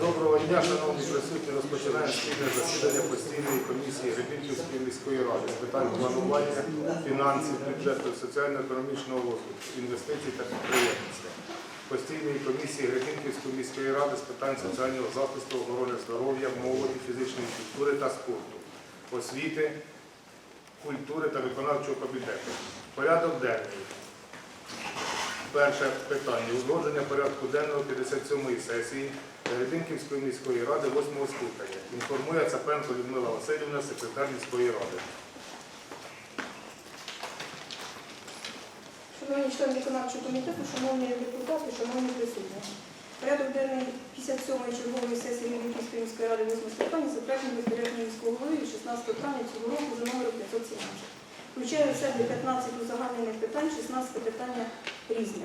Доброго дня, шановні присутні. Розпочинаємо спільне засідання постійної комісії Гребінківської міської ради з питань планування, фінансів, бюджету, соціально-економічного розвитку, інвестицій та підприємництва. Постійної комісії Гребінківської міської ради з питань соціального захисту, охорони здоров'я, молоді, фізичної культури та спорту, освіти, культури та виконавчого комітету. Порядок денний. Перше питання. Узгодження порядку денного 57-ї сесії Рябінківської міської ради 8-го скликання. Інформує Цапенко Людмила Васильівна, секретар міської ради. Шановні члени виконавчого комітету, шановні депутати, шановні присутні. Порядок денний 57-ї чергової сесії Рівненської міської ради 8 скликання затверджений розпорядженням міського голови від 16 травня цього року за номером 517. Включає в себе 15 узагальнених питань, 16 питання різне.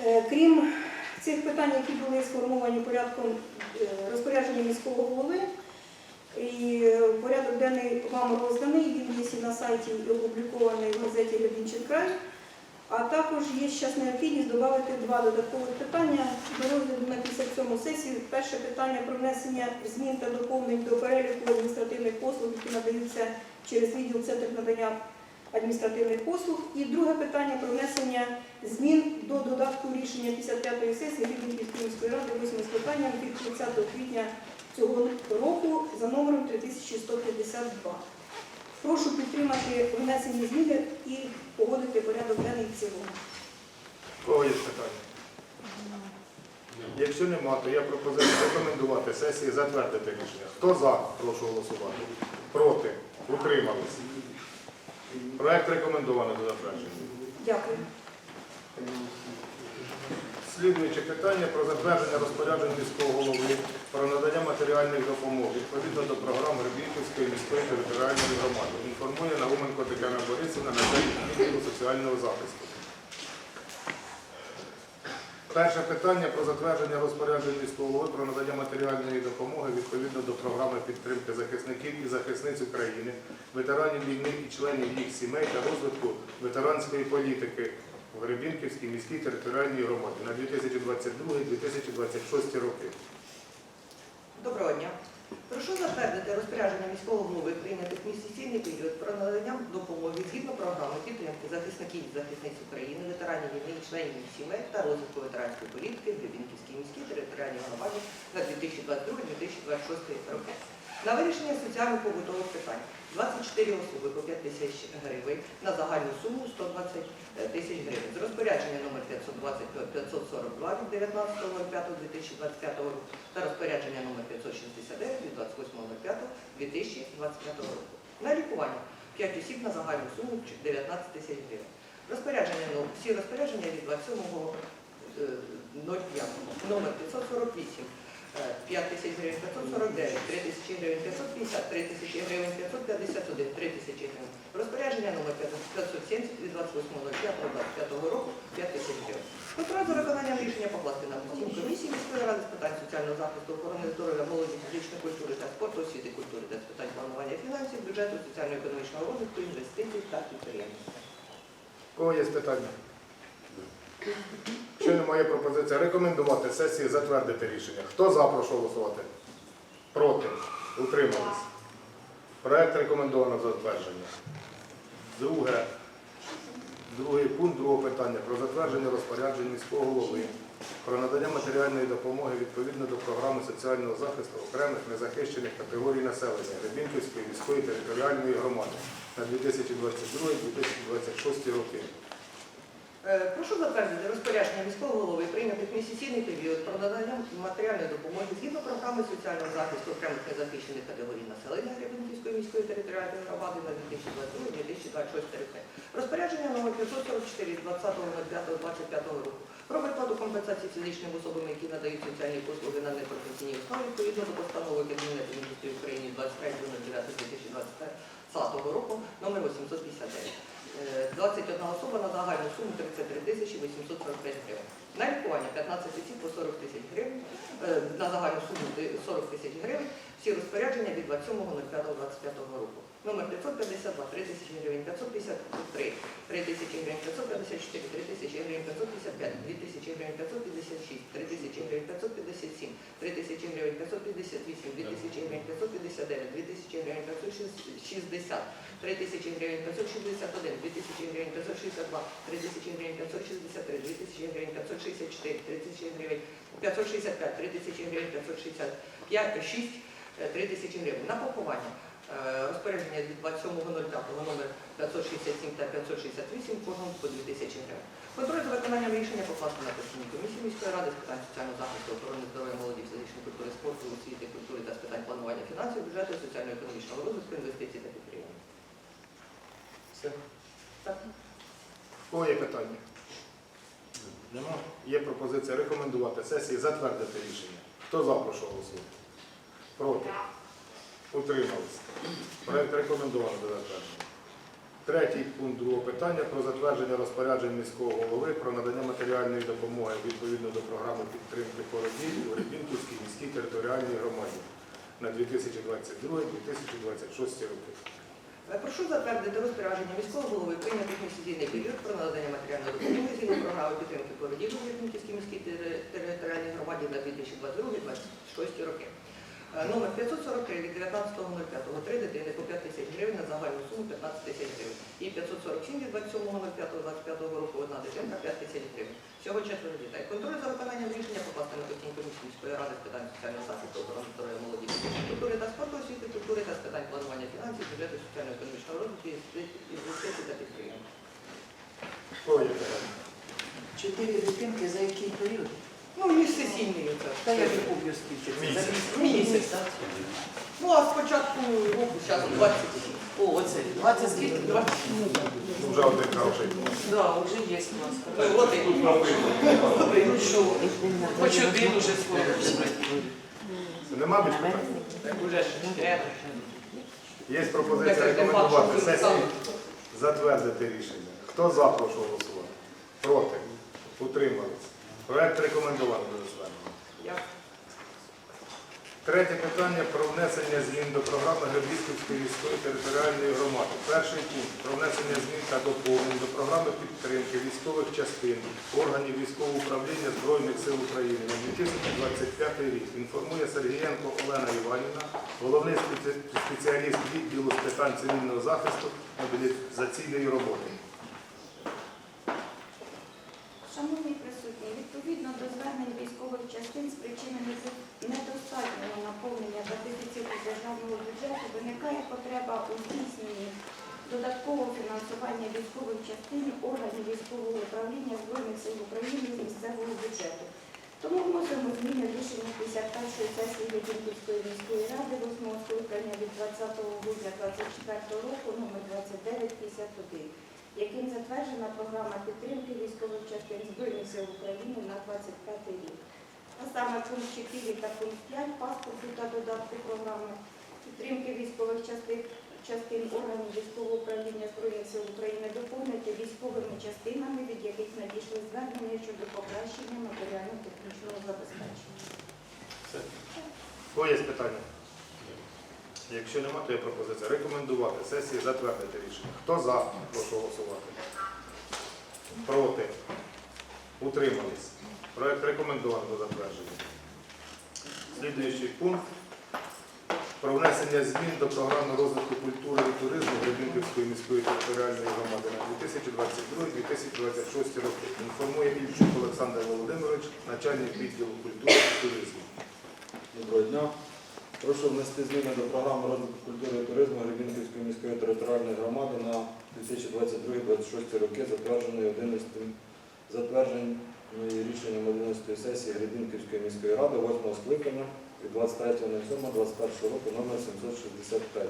Е, Крім цих питань, які були сформовані порядком е, розпорядження міського голови, і е, порядок денний вам розданий, він є і на сайті і опублікований в газеті Рябінчин край. А також є зараз необхідність додати два додаткових питання до розгляду на 57 сесію. Перше питання про внесення змін та доповнень до переліку адміністративних послуг, які надаються через відділ Центр надання адміністративних послуг. І друге питання про внесення змін до додатку рішення 55-ї сесії Рівненської міської ради 8 скликання від 30 квітня цього року за номером 3152. Прошу підтримати внесені зміни і погодити порядок денний в цілому. Кого є питання? Якщо нема, то я пропозицію рекомендувати сесії затвердити рішення. Хто за? Прошу голосувати. Проти? Утримались? Проект рекомендований до затвердження. Дякую. Слідуюче питання про затвердження розпоряджень міського голови про надання матеріальних допомог відповідно до програм Гребінківської міської територіальної громади. Інформує Науменко Тетяна Борисівна, начальник відділу соціального захисту. Перше питання про затвердження розпоряджень міського голови про надання матеріальної допомоги відповідно до програми підтримки захисників і захисниць України, ветеранів війни і членів їх сімей та розвитку ветеранської політики в Гребінківській міській територіальній громаді на 2022-2026 роки. Доброго дня. Прошу затвердити розпорядження міського голови прийнятих місяційний період про надання допомоги згідно програми підтримки захисників і захисниць України, ветеранів війни членів сімей та розвитку ветеранської політики в Любінківській міській територіальній громаді на 2022-2026 роки. На вирішення соціально-побутових питань 24 особи по 5 тисяч гривень на загальну суму 120 тисяч гривень. З розпорядження номер 520 542 від 19.05.2025 року та розпорядження номер 569 від 28.05.2025 року. На лікування 5 осіб на загальну суму 19 тисяч гривень. Розпорядження, ну, всі розпорядження від 27.05 номер 548 5 тисяч гривень, 549, 3 тисячі гривень, 550, 3 тисячі гривень, 551, 3 тисячі гривень. Розпорядження номер 570 від 28.05.25 року 5 тисяч гривень. Контроль за виконанням рішення покласти на постійну комісії міської ради з питань соціального захисту, охорони здоров'я, молоді, фізичної культури та спорту, освіти, культури та з питань планування фінансів, бюджету, соціально-економічного розвитку, інвестицій та підприємництва. Кого є питання? Що немає пропозиції рекомендувати сесії затвердити рішення. Хто за, прошу голосувати? Проти? Утримались? Проект рекомендовано за затвердження. Друге. Другий пункт другого питання про затвердження розпоряджень міського голови про надання матеріальної допомоги відповідно до програми соціального захисту окремих незахищених категорій населення Рябінківської міської територіальної громади на 2022-2026 роки. Е, Прошу затвердити розпорядження міського голови прийнятих місяційний період про надання матеріальної допомоги згідно програми соціального захисту окремих незахищених категорій населення Гребенківської міської територіальної громади на 2022-2026 роки. Розпорядження номер 544 від 20.05.25 року про виплату компенсації фізичним особам, які надають соціальні послуги на непрофесійній основі відповідно до постанови Кабінету міністрів України 23.09.2020 року номер 859. Е, 21 особа на загальну суму 33 тисячі 845 гривень. На лікування 15 осіб по 40 тисяч гривень, е, на загальну суму 40 тисяч гривень, всі розпорядження від 27.05.25 року. Номер 552, 3 тисячі гривень, 553, 3 тисячі гривень, 554, 3 тисячі гривень, 555, 2 тисячі гривень, 556, 3 тисячі гривень, 557, 3 тисячі гривень, 558, 2 тисячі гривень, 559, 2 тисячі гривень, 560, 3 тисячі гривень, 561, 2 тисячі гривень, 562, 3 тисячі гривень, 563, 2 тисячі гривень, 564, 3 тисячі гривень, 565, 3 тисячі гривень, 565, 6, 3 тисячі гривень. На поховання е, розпорядження від 27.05 номер 567 та 568 кожному по 2 тисячі гривень. Контроль за виконанням рішення покласти на постійній комісії міської ради з питань соціального захисту, охорони здоров'я, молоді, фізичної культури, спорту, освіти, культури та з питань планування фінансів, бюджету, соціально-економічного розвитку, інвестицій та підтримки. Все. Так. Кого є питання? Нема. Є пропозиція рекомендувати сесії затвердити рішення. Хто за прошу голосувати? Проти? Утрималися. Проект рекомендовано до затвердження. Третій пункт другого питання про затвердження розпоряджень міського голови про надання матеріальної допомоги відповідно до програми підтримки породіль у Рибінківській міській територіальній громаді на 2022-2026 роки. Е, Прошу затвердити розпорядження міського голови прийняти місяційний період про надання матеріальної допомоги згідно програми підтримки породів у Вірніківській міській територіальній громаді на 2022-2026 роки. Е, Номер 543 від 19.05. Три дитини по 5 тисяч гривень на загальну суму 15 тисяч гривень. І 547 від 27.05.25 року одна дитинка 5 тисяч гривень. Всього четверо дітей. Контроль за виконанням рішення покласти на постійну комісію міської ради з питань соціального захисту, охорони здоров'я, молоді, культури та спорту, освіти, культури та з питань планування фінансів, бюджету, соціально-економічного розвитку, інвестицій та підприємств. В кого? Чотири дитинки за який період? Ну, між сесійний оце. Та я не помню скільки. це. За Місяць. Місяць. так? Ну, а з початку року, зараз 20. О, оце 20 скільки? 20. Ну, Вже один хороший. Да, вже є у нас. Ну, от і Ну що, хоч один уже скоро. Нема більш питань? Так уже ж треба. Є пропозиція Так, так, рекомендувати так, так. сесії затвердити рішення. Хто за, прошу голосувати? Проти? Утримались? Проект рекомендований до звернення. Я Третє питання про внесення змін до програми Гребіськівської міської територіальної громади. Перший пункт про внесення змін та доповнень до програми підтримки військових частин органів військового управління Збройних сил України на 2025 рік. Інформує Сергієнко Олена Іванівна, головний спеціаліст відділу з питань цивільного захисту мобілізаційної роботи. Шановні присутні, відповідно до звернень військових частин з причини недостатнього наповнення та дефіциту державного бюджету виникає потреба у здійсненні додаткового фінансування військових частин органів військового управління Збройних сил України з місцевого бюджету. Тому вносимо зміни рішення 51-ї сесії Єдинківської міської ради 8 скликання від 20 грудня 2024 року номер 2951 яким затверджена програма підтримки військових частин Збройних сил України на 25 рік. А саме пункт 4 та пункт 5 паспорту та додатку програми підтримки військових частин, частин органів військового управління Збройних сил України доповнити військовими частинами, від яких надійшли звернення щодо покращення матеріально-технічного забезпечення. В Кого є питання? Якщо нема, то є пропозиція рекомендувати сесії затвердити рішення. Хто за, прошу голосувати. Проти? Утримались. Проект рекомендовано до затвердження. Слідуючий пункт про внесення змін до програми розвитку культури і туризму Гребінківської міської територіальної громади на 2022-2026 роки. Інформує Ільчук Олександр Володимирович, начальник відділу культури і туризму. Доброго дня. Прошу внести зміни до програми розвитку культури і туризму Гребінківської міської територіальної громади на 2022-2026 роки, затвердженої 11 затвердженої рішенням 11 сесії Гребінківської міської ради 8 скликання від 23.07.21 року номер 765.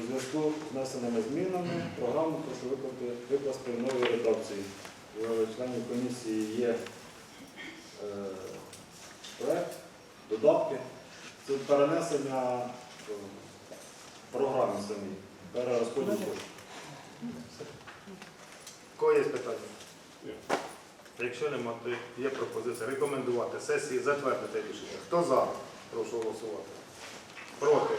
У зв'язку з внесеними змінами програму прошу викласти, новій редакції. У членів комісії є е, проект, додатки. Це перенесення програми самій, перерозподіл коштів. Кого є питання? Якщо нема, то є пропозиція рекомендувати сесії затвердити рішення. Хто за? Прошу голосувати. Проти?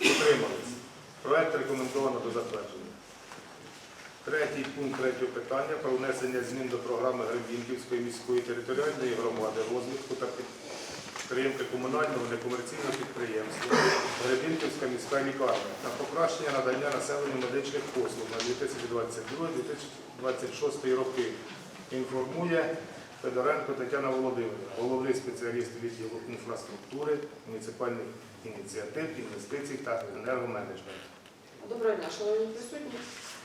Утримались. Проект рекомендовано до затвердження. Третій пункт третього питання про внесення змін до програми Гребінківської міської територіальної громади розвитку та підтримки комунального некомерційного підприємства Гребінківська міська лікарня та покращення надання населенню медичних послуг на 2022-2026 роки. Інформує Федоренко Тетяна Володимирівна, головний спеціаліст відділу інфраструктури, муніципальних ініціатив, інвестицій та енергоменеджменту. Доброго дня, шановні присутні.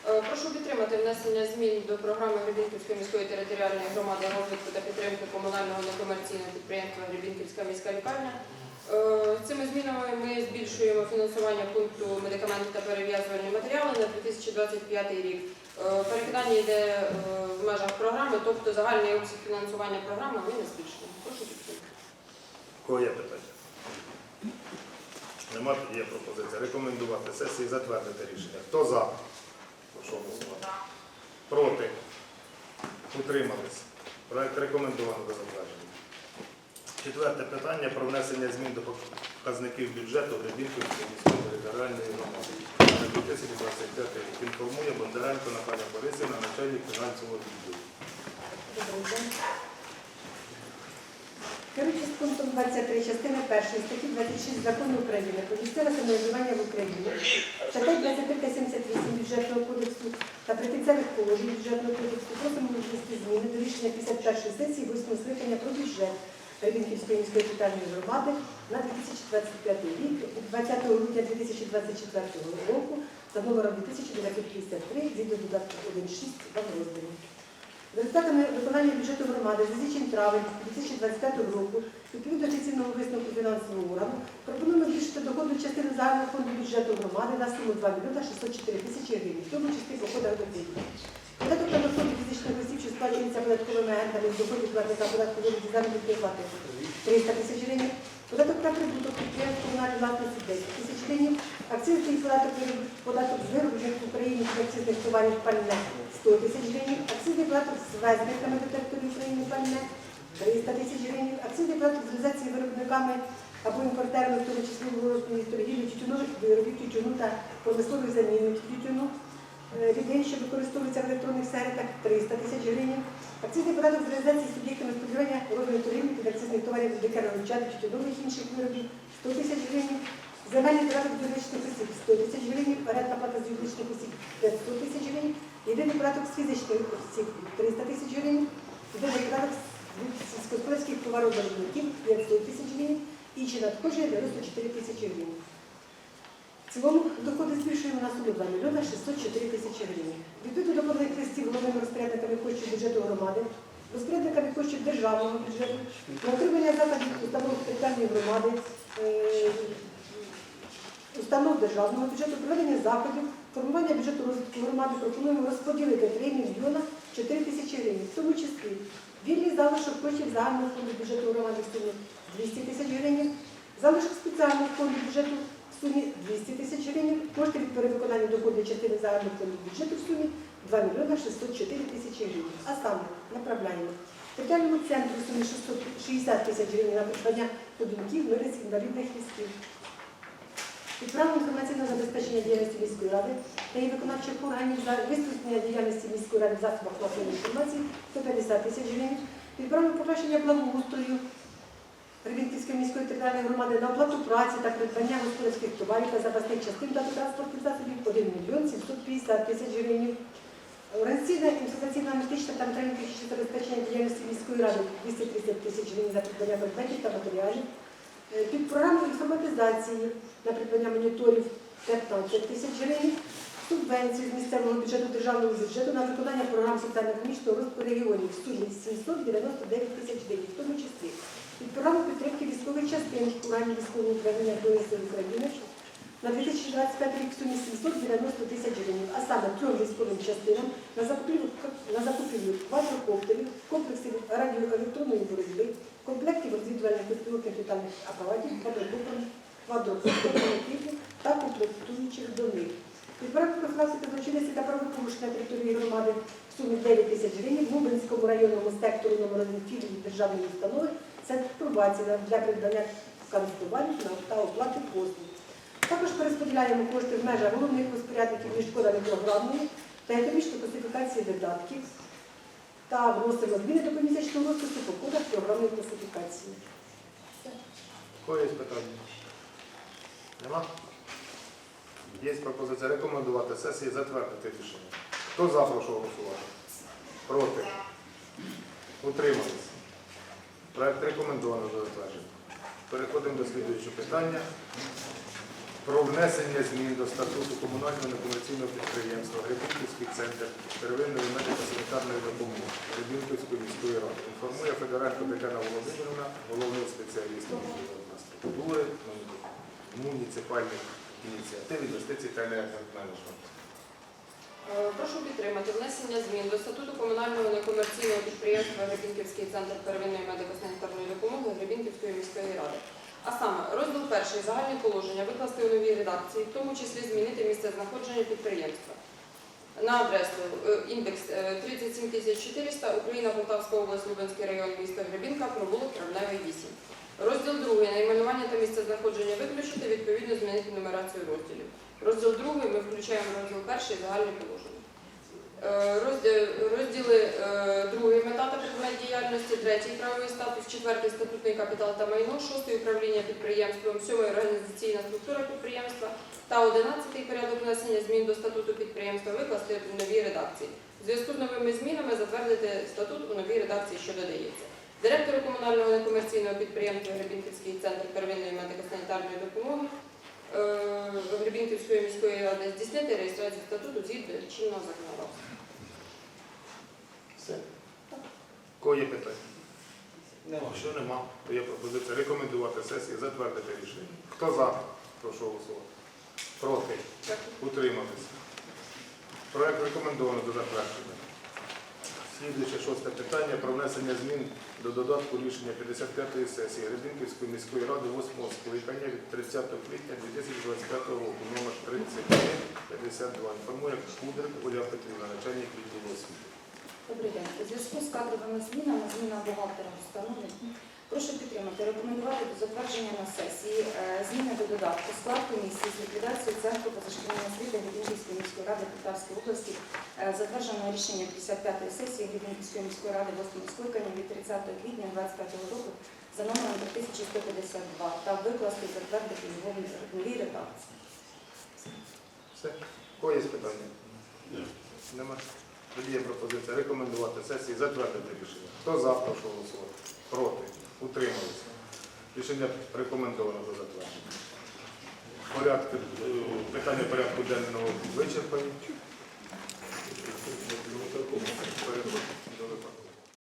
Е, Прошу підтримати внесення змін до програми Гребінківської міської територіальної громади розвитку та підтримки комунального некомерційного підприємства Гребінківська міська лікарня. Е, Цими змінами ми збільшуємо фінансування пункту медикаменти та перев'язувальні матеріали на 2025 рік. Е, Перекидання йде в межах програми, тобто загальний обсяг фінансування програми ми не збільшуємо. Прошу підтримати. Кого є питання? Нема, тоді є пропозиція. Рекомендувати сесії затвердити рішення. Хто за? Проти? Утримались. Проект рекомендовано до затвердження. Четверте питання про внесення змін до показників бюджету Гребінківської міської територіальної громади на 2025 рік. Інформує Бондаренко Наталя Борисівна, начальник фінансового відділу. Добрий день. Керуючись пунктом 23 частини 1 статті 26 Закону України про місцеве самоврядування в Україні, стаття 23 та 78 бюджетного кодексу та прикінцевих положень бюджетного кодексу просимо внести зміни до рішення 51 сесії 8 скликання про бюджет Рівненківської міської територіальної громади на 2025 рік 20 грудня 2024 року за номером 2953 згідно додатку 1.6 вам роздані. За результатами виконання бюджету громади за січень травень 2025 року, відповідно до офіційного висновку фінансового органу, пропонуємо збільшити доходну частину загального фонду бюджету громади на суму 2 мільйона 604 тисячі гривень, в тому числі по кодах доходів. Податок на доходи фізичних осіб, що сплачується податковими агентами з доходів платника податку вигляді заробітної плати 300 тисяч гривень, податок на прибуток підприємств комунальної власності 10 тисяч гривень, акцизний податок, податок з вироблених в Україні акцизних товарів пальне 100 тисяч гривень, акцизний податок з ввезених до території України пальне 300 тисяч гривень, акцизний податок з реалізації виробниками або імпортерами, в тому числі в розмірі торгівлі тютюнових виробів тютюну та промислових замінників тютюну, е, людей, що використовуються в електронних сервісах 300 тисяч гривень, акцизний податок з реалізації суб'єктами споживання розміру торгівлі під акцизних товарів декарових чадів тютюнових інших виробів 100 тисяч гривень, земельний податок з юридичних осіб 100 тисяч гривень, орендна плата з юридичних осіб 500 тисяч гривень, єдиний податок з фізичних осіб 300 тисяч гривень, єдиний податок з сільськогосподарських товаровиробників 500 тисяч гривень, інші надходження 94 тисячі гривень. В цілому доходи збільшуємо на суму 2 мільйона 604 тисячі гривень. Відповідно до поданих листів головними розпорядниками коштів бюджету громади, розпорядниками коштів державного бюджету, на отримання закладів установ територіальної громади, е, установ державного бюджету, проведення заходів, формування бюджету розвитку громади пропонуємо розподілити 3 мільйона 4 тисячі гривень, в тому числі вільний залишок коштів загального фонду бюджету громади в сумі 200 тисяч гривень, залишок спеціального фонду бюджету в сумі 200 тисяч гривень, кошти від перевиконання доходної частини загального фонду бюджету в сумі 2 мільйона 604 тисячі гривень. А саме направляємо територіальному центру в сумі 660 тисяч гривень на придбання будинків, мирниць, інвалідних листів. Відправу інформаційного забезпечення діяльності міської ради та її виконавчих органів за висвітлення діяльності міської ради засобах масової інформації 150 тисяч гривень. Відправу покращення благоустрою Рівненської міської територіальної громади на оплату праці та придбання господарських товарів та запасних частин та транспортних засобів 1 мільйон 750 тисяч гривень. Організаційна інформаційна аналітична та матеріально-технічне забезпечення діяльності міської ради 230 тисяч гривень за придбання предметів та матеріалів. Е, Під програму інформатизації на придбання моніторів 15 тисяч гривень, субвенції з місцевого бюджету державного бюджету на виконання програм соціально-економічного розвитку регіонів. В сумі 799 тисяч гривень, в тому числі. Під програму підтримки військових частин органів військового управління Збройних України на 2025 рік в сумі 790 тисяч гривень, а саме трьом військовим частинам на закупівлю квадрокоптерів, комплексів радіоелектронної боротьби, комплектів розвідувальних безпілотних літальних апаратів, квадрокоптерів, квадрокоптерів та комплектуючих до них. Відправку профілактики злочинності та правопорушення території громади в сумі 9 тисяч гривень в Лубенському районному сектору номер 1 філії державної установи Центр пробації для придбання канцтоварів та оплати послуг. Також перерозподіляємо кошти в межах головних розпорядників між кодами програмної та економічної класифікації видатків та вносимо зміни до помісячного розпису по кодах програмної класифікації. Є питання? Нема? Є пропозиція рекомендувати сесії затвердити рішення. Хто за, прошу голосувати? Проти? Утримались? Проект рекомендовано до затвердження. Переходимо до слідуючого питання. Про внесення змін до статуту комунального некомерційного підприємства Гребінківський центр первинної медико-санітарної допомоги Гребінківської міської ради. Інформує Федоренко Тетяна Володимирівна, головний спеціаліст відділу структури муніципальних ініціатив, інвестицій та енергоменеджменту. Е, Прошу підтримати внесення змін до статуту комунального некомерційного підприємства Гребінківський центр первинної медико-санітарної допомоги Гребінківської міської ради. А саме розділ перший загальні положення викласти у новій редакції, в тому числі змінити місце знаходження підприємства. На адресу е, індекс е, 37400, Україна, Полтавська область, Лубенський район, місто Гребінка, провулок Травневий 8. Розділ другий найменування та місце знаходження виключити, відповідно змінити нумерацію розділів. Розділ другий ми включаємо розділ перший загальні положення. Е, Розділи е, другий мета та предмет діяльності, третій правовий статус, четвертий статутний капітал та майно, шостий управління підприємством, сьомий організаційна структура підприємства та одинадцятий порядок внесення змін до статуту підприємства викласти в новій редакції. У зв'язку з новими змінами затвердити статут у новій редакції, що додається. Директору комунального некомерційного підприємства Гребінківський центр первинної медико-санітарної допомоги е, Гребінківської міської ради здійснити реєстрацію статуту згідно чинного законодавства. Все. Кого є питання? Якщо нема, то є пропозиція рекомендувати сесії, затвердити рішення. Хто за? Прошу голосувати. Проти? Утриматися. Проект рекомендовано до затвердження. Слідуюче шосте питання про внесення змін до додатку рішення 55-ї сесії Гребінківської міської ради 8 скликання від 30 квітня 2025 року, номер 3352. Інформує Кудрик Оля Петрівна, начальник відділу освіти. Добрий день. У зв'язку з кадровими змінами, зміна бухгалтера установи, прошу підтримати, рекомендувати до затвердження на сесії е, зміни до додатку склад комісії з ліквідації Центру позашкільної освіти Гребінківської міської ради Полтавської області, е, затвердженого рішення 55-ї сесії Гребінківської міської ради 8 скликання від 30 квітня 2025 року за номером 3152 та викласти затвердити його в новій редакції. Все. Кого є питання? Нема. Тоді є пропозиція рекомендувати сесії, затвердити рішення. Хто за, прошу голосувати. Проти. Утрималися. Рішення рекомендовано до затвердження. Порядку, е, питання порядку денного вичерпані.